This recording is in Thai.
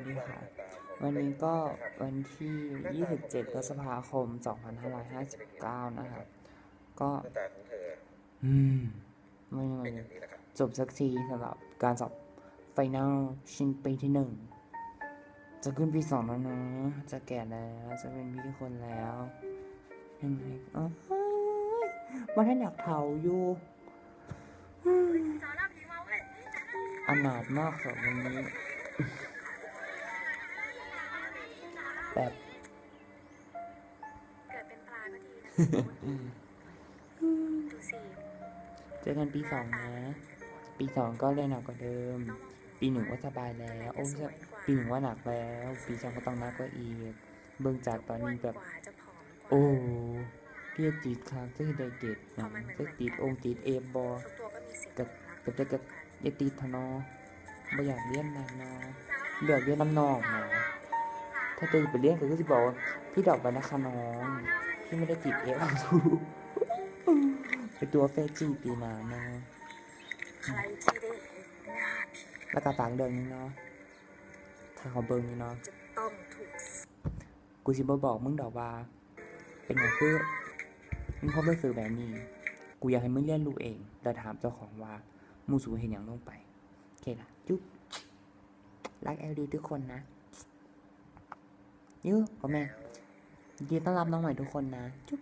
วัสดีค่ะ วันนี้ก็วันที่ 27พฤษภาคม 2559 นะครับก็อืมไม่ไม่นอย่างนี้นะครับจบสักทีสำหรับการสอบไฟแนลชิ้นปีที่หนึ่ง จะขึ้นปีสองแล้วนะ จะแก่แล้ว จะเป็นพี่คนแล้วเห็นไหมอ๋อมันให้หนักเทาอยู่อืมอนาถมากสำหรับวันนี้ แบบเกิดเป็นปลาก็ดีนะดูสิเจอกันปีสองนะ ปีสองก็เรียนหนักกว่าเดิม ปีหนึ่งว่าสบายแล้ว โอ้ยปีหนึ่งว่าหนักแล้ว ปีสองก็ต้องหนักกว่าอีก เบิ่งจากตอนนี้แบบกว่าจะผอมกว่าโอ้เพียติดคางจะได้เกตหนังจะติดองค์ติดเอฟบอทุกตัวก็มีสิ่งกับรักับจะกับอยาติดทนอบ่อยากเรียนนานนะเดี๋ยวเรียนน้ำนองนะ ถ้าตื่นไปเรียนก็คือจะบอกว่าพี่ดอกไปนะคะน้องพี่ไม่ได้ติดเอฟเป็นตัวเฟจีปีนาเนาะใครที่ได้เห็นหน้าพี่แล้วก็ฝากเดินนี้เนาะถ้าเขาเบิ่งนี่เนาะจะต้องถูกกูสิบบอกมึงดอกว่า เป็นอย่างคือมึงเขาไปสื่อแบบนี้ กูอยากให้มึงเรียนรู้เองแต่ถามเจ้าของว่ามูสูเห็นอย่างลงไป โอเคละจุ๊บรักเอลดีทุกคนนะ ยื้อพ่อแม่ยินดีต้อนรับน้องใหม่ทุกคนนะ จุ๊บ